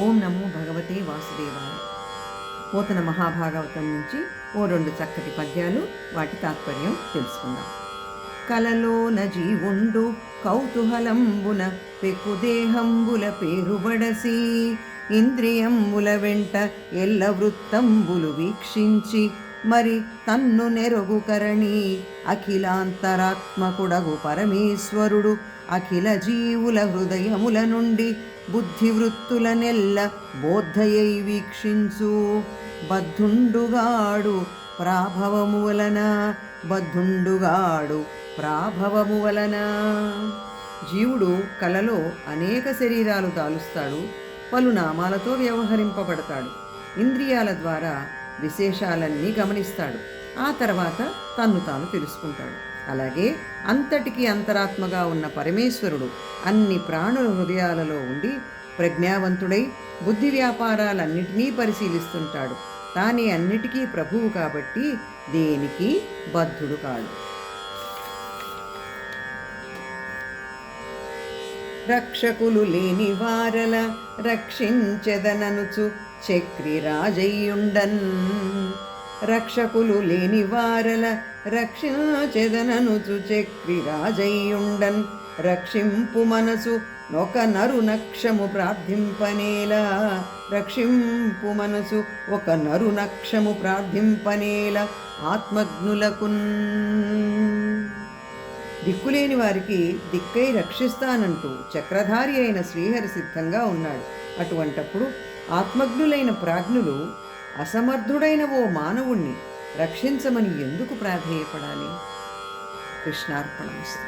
ఓం నమో భగవతే వాసుదేవాయ. పోతన మహాభాగవతం నుంచి ఓ రెండు చక్కటి పద్యాలు వాటి తాత్పర్యం తెలుసుకుందాం. కలలోన జీవుండు కౌతూహలంబున పెకుదేహంబుల పేరుబడసి ఇంద్రియంబుల వెంట ఎల్ల వృత్తంబులు వీక్షించి మరి తన్ను నెరుగు కరణి అఖిలాంతరాత్మకుడగు పరమేశ్వరుడు. అఖిల జీవుల హృదయముల నుండి బుద్ధివృత్తులనెల్ల బోద్ధయై వీక్షించు. బద్ధుండుగాడు ప్రాభవము వలన బద్ధుండుగాడు ప్రాభవము వలన. జీవుడు కలలో అనేక శరీరాలు దాలుస్తాడు పలు నామాలతో వ్యవహరింపబడతాడు. ఇంద్రియాల ద్వారా విశేషాలన్నీ గమనిస్తాడు. ఆ తర్వాత తన్ను తాను తెలుసుకుంటాడు. అలాగే అంతటికీ అంతరాత్మగా ఉన్న పరమేశ్వరుడు అన్ని ప్రాణుల హృదయాలలో ఉండి ప్రజ్ఞావంతుడై బుద్ధి వ్యాపారాలన్నిటినీ పరిశీలిస్తుంటాడు. తానే అన్నిటికీ ప్రభువు కాబట్టి దేనికి బద్ధుడు కాడు. రక్షకులు లేని వారల రక్షించెదననుచు చక్రి రాజయ్యుండన్ రక్షకులు లేని వారల రక్షించెదననుచు చక్రి రాజయ్యుండన్ రక్షింపు మనసు ఒక నరు నక్షము ప్రార్థింపనేలా. రక్షింపు మనసు ఒక నరు నక్షము ప్రార్థింపనేలా. ఆత్మజ్ఞులకున్. దిక్కులేని వారికి దిక్కై రక్షిస్తానంటూ చక్రధారి అయిన శ్రీహరి సిద్ధంగా ఉన్నాడు. అటువంటప్పుడు ఆత్మజ్ఞులైన ప్రాజ్ఞులు అసమర్థుడైన ఓ మానవుణ్ణి రక్షించమని ఎందుకు ప్రాధేయపడాలి? కృష్ణార్పణమస్తు